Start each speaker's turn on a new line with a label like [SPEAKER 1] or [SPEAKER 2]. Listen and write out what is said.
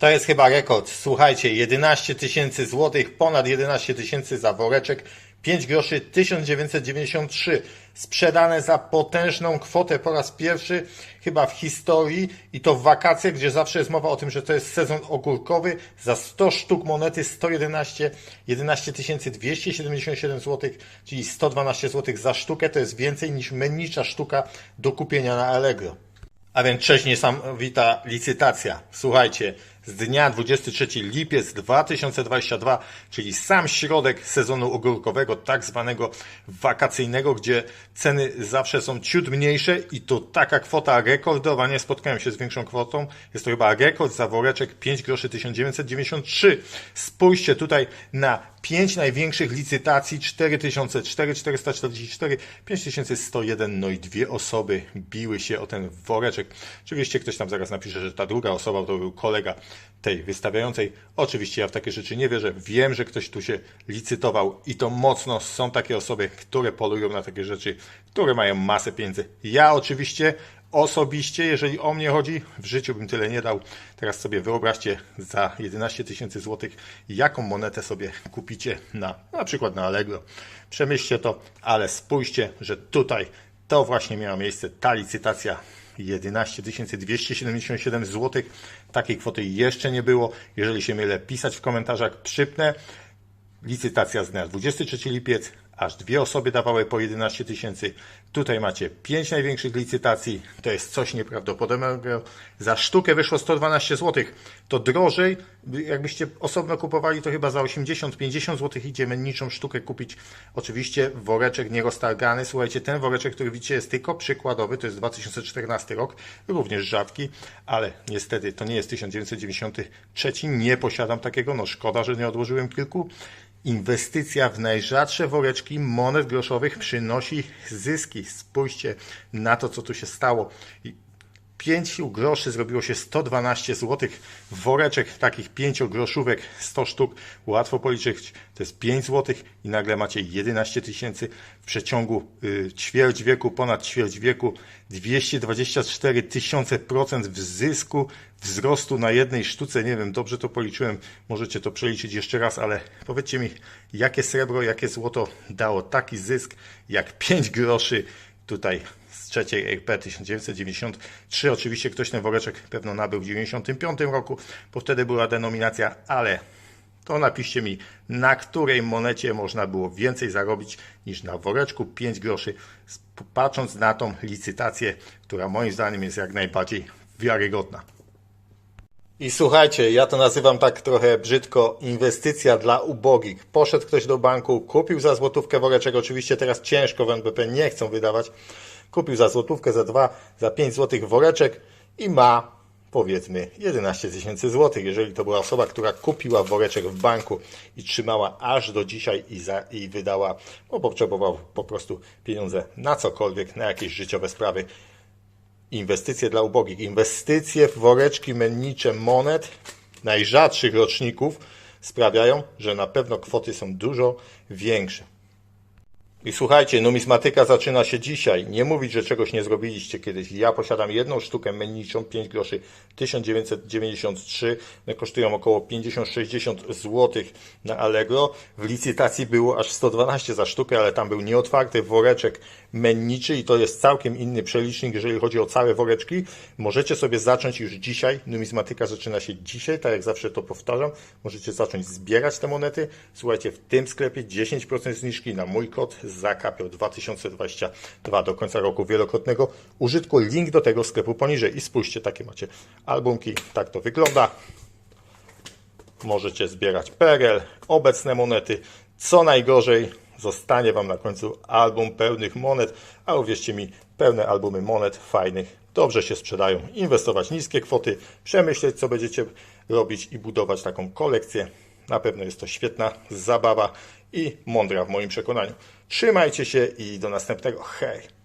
[SPEAKER 1] To jest chyba rekord. Słuchajcie, 11 tysięcy złotych, ponad 11 tysięcy za woreczek, 5 groszy 1993. Sprzedane za potężną kwotę po raz pierwszy chyba w historii i to w wakacje, gdzie zawsze jest mowa o tym, że to jest sezon ogórkowy. Za 100 sztuk monety 111 11 277 zł, czyli 112 zł za sztukę. To jest więcej niż mennicza sztuka do kupienia na Allegro. A więc cześć, niesamowita licytacja. Słuchajcie, z dnia 23 lipiec 2022, czyli sam środek sezonu ogórkowego, tak zwanego wakacyjnego, gdzie ceny zawsze są ciut mniejsze i to taka kwota rekordowa, nie spotkałem się z większą kwotą, jest to chyba rekord za woreczek 5 groszy 1993. Spójrzcie tutaj na pięć największych licytacji 4004, 444, 5101, no i dwie osoby biły się o ten woreczek. Oczywiście ktoś tam zaraz napisze, że ta druga osoba to był kolega tej wystawiającej. Oczywiście ja w takie rzeczy nie wierzę. Wiem, że ktoś tu się licytował i to mocno są takie osoby, które polują na takie rzeczy, które mają masę pieniędzy. Ja oczywiście osobiście, jeżeli o mnie chodzi, w życiu bym tyle nie dał. Teraz sobie wyobraźcie za 11 tysięcy złotych, jaką monetę sobie kupicie na, na przykład na Allegro. Przemyślcie to, ale spójrzcie, że tutaj to właśnie miała miejsce, ta licytacja 11 277 zł. Takiej kwoty jeszcze nie było. Jeżeli się mylę, pisać w komentarzach, przypnę. Licytacja z dnia 23 lipiec, aż dwie osoby dawały po 11 tysięcy. Tutaj macie pięć największych licytacji. To jest coś nieprawdopodobnego. Za sztukę wyszło 112 zł. To drożej, jakbyście osobno kupowali, to chyba za 80-50 zł idzie menniczą sztukę kupić. Oczywiście woreczek nieroztargany. Słuchajcie, ten woreczek, który widzicie, jest tylko przykładowy. To jest 2014 rok, również rzadki, ale niestety to nie jest 1993. Nie posiadam takiego. No szkoda, że nie odłożyłem kilku. Inwestycja w najrzadsze woreczki monet groszowych przynosi zyski. Spójrzcie na to, co tu się stało. 5 groszy zrobiło się 112 zł. Woreczek takich 5 groszówek, 100 sztuk, łatwo policzyć, to jest 5 zł i nagle macie 11 tysięcy w przeciągu y, ćwierć wieku, ponad ćwierć wieku, 224 tysiące procent w zysku, wzrostu na jednej sztuce. Nie wiem, dobrze to policzyłem, możecie to przeliczyć jeszcze raz, ale powiedzcie mi, jakie srebro, jakie złoto dało taki zysk jak 5 groszy tutaj z trzeciej RP 1993. Oczywiście ktoś ten woreczek pewno nabył w 1995 roku, bo wtedy była denominacja, ale to napiszcie mi, na której monecie można było więcej zarobić niż na woreczku 5 groszy, patrząc na tą licytację, która moim zdaniem jest jak najbardziej wiarygodna. I słuchajcie, ja to nazywam tak trochę brzydko inwestycja dla ubogich. Poszedł ktoś do banku, kupił za złotówkę woreczek, oczywiście teraz ciężko w NBP nie chcą wydawać, kupił za złotówkę, za dwa, za pięć złotych woreczek i ma powiedzmy 11 tysięcy złotych. Jeżeli to była osoba, która kupiła woreczek w banku i trzymała aż do dzisiaj i, za, i wydała, bo potrzebował po prostu pieniądze na cokolwiek, na jakieś życiowe sprawy, inwestycje dla ubogich, inwestycje w woreczki mennicze monet najrzadszych roczników sprawiają, że na pewno kwoty są dużo większe. I słuchajcie, numizmatyka zaczyna się dzisiaj. Nie mówić, że czegoś nie zrobiliście kiedyś. Ja posiadam jedną sztukę menniczą, 5 groszy 1993. One kosztują około 50-60 zł na Allegro. W licytacji było aż 112 za sztukę, ale tam był nieotwarty woreczek menniczy i to jest całkiem inny przelicznik, jeżeli chodzi o całe woreczki. Możecie sobie zacząć już dzisiaj. Numizmatyka zaczyna się dzisiaj, tak jak zawsze to powtarzam. Możecie zacząć zbierać te monety. Słuchajcie, w tym sklepie 10% zniżki na mój kod zakapiał 2022 do końca roku wielokrotnego użytku. Link do tego sklepu poniżej. I spójrzcie, takie macie albumki. Tak to wygląda. Możecie zbierać PRL, obecne monety. Co najgorzej, zostanie Wam na końcu album pełnych monet, a uwierzcie mi, pełne albumy monet fajnych dobrze się sprzedają. Inwestować niskie kwoty, przemyśleć, co będziecie robić i budować taką kolekcję. Na pewno jest to świetna zabawa i mądra w moim przekonaniu. Trzymajcie się i do następnego. Hej!